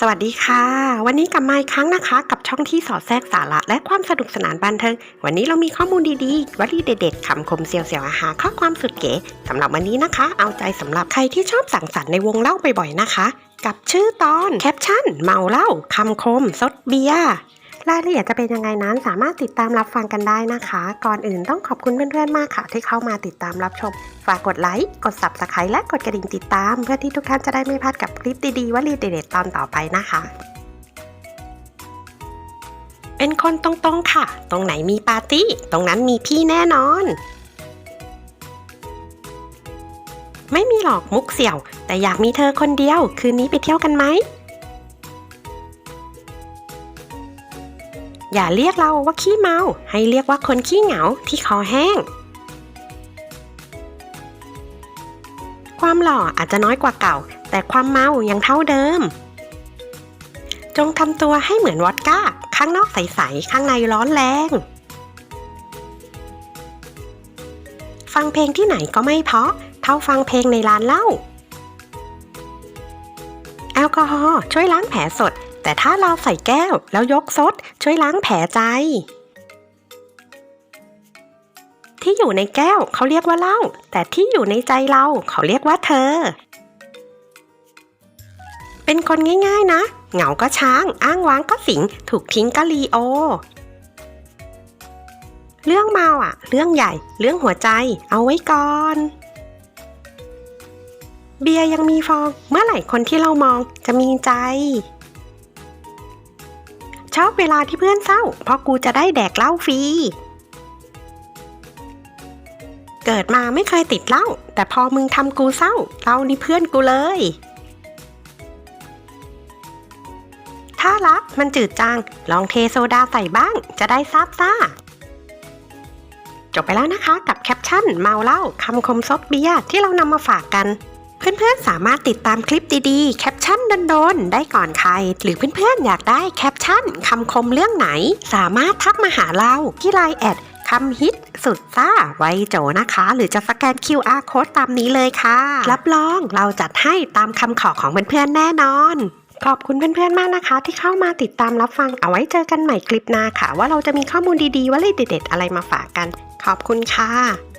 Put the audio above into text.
สวัสดีค่ะ วันนี้กลับมาอีกครั้งนะคะ กับช่องที่สอดแทรกสาระและความสนุกสนานบันเทิง วันนี้เรามีข้อมูลดีๆวลีเด็ดๆคำคมเสียวๆอาหารข้อความสุดเก๋สำหรับวันนี้นะคะ เอาใจสำหรับใครที่ชอบสังสรรค์ในวงเล่าบ่อยๆนะคะ กับชื่อตอนแคปชั่น เมาเหล้าคำคมซดเบียร์ รายละเอียดจะเป็นยังไงนั้นสามารถติดตามรับฟังกันได้นะคะ ก่อนอื่นต้องขอบคุณเพื่อนๆมากค่ะ ที่เข้ามาติดตามรับชม ฝากกดไลค์ กด subscribe และกดกระดิ่งติดตาม เพื่อที่ทุกท่านจะได้ไม่พลาดกับคลิปดีๆวลีเด็ดๆตอนต่อไปนะคะ เป็นคนตรงๆค่ะ ตรงไหนมีปาร์ตี้ ตรงนั้นมีพี่แน่นอน ไม่มีหรอกมุกเสี่ยว แต่อยากมีเธอคนเดียว คืนนี้ไปเที่ยวกันไหม อย่าเรียกเราว่าขี้เมา ให้เรียกว่าคนขี้เหงาที่คอแห้ง ความหล่ออาจจะน้อยกว่าเก่า แต่ความเมายังเท่าเดิม จงทำตัวให้เหมือนวอดก้า ข้างนอกใส ๆ ข้างในร้อนแรง ฟังเพลงที่ไหนก็ไม่เพาะ เท่าฟังเพลงในร้านเหล้าแอลกอฮอล์ช่วยล้างแผลสด แต่ถ้าเราใส่แก้วแล้วยกซดช่วยล้างแผลใจ ที่อยู่ในแก้วเขาเรียกว่าเหล้าแต่ที่อยู่ในใจเราเขาเรียกว่าเธอ เป็นคนง่ายๆนะ เหงาก็ช้าง อ้างว้างก็สิง ถูกทิ้งก็ลีโอ เรื่องเมาอะ เรื่องใหญ่ เรื่องหัวใจ เอาไว้ก่อนเบียร์ยังมีฟอง เมื่อไหร่คนที่เรามองจะมีใจ ชอบเวลาที่เพื่อนเศร้า เพราะกูจะได้แดกเหล้าฟรี เกิดมาไม่เคยติดเหล้าแต่พอมึงทำกูเศร้าเรานี่เพื่อนกูเลย ถ้ารักมันจืดจางลองเทโซดาใส่บ้าง จะได้ซาบซ่า จบไปแล้วนะคะกับแคปชั่นเมาเหล้าคำคมซดเบียร์ที่เรานำมาฝากกัน เพื่อนๆ สามารถติดตามคลิปดีๆ แคปชั่นโดนๆ ได้ก่อนใคร หรือเพื่อนๆ อยากได้แคปชั่นคำคมเรื่องไหน สามารถทักมาหาเราที่ไลน์แอดคำฮิตสุดซ่าไวโจนะคะ หรือจะสแกน QR code ตามนี้เลยค่ะ รับรองเราจัดให้ตามคำขอของเพื่อนๆ แน่นอน ขอบคุณเพื่อนๆ มากนะคะ ที่เข้ามาติดตามรับฟังเอาไว้เจอกันใหม่คลิปหน้าค่ะ ว่าเราจะมีข้อมูลดีๆว่าเลยเด็ดๆอะไรมาฝากกัน ขอบคุณค่ะ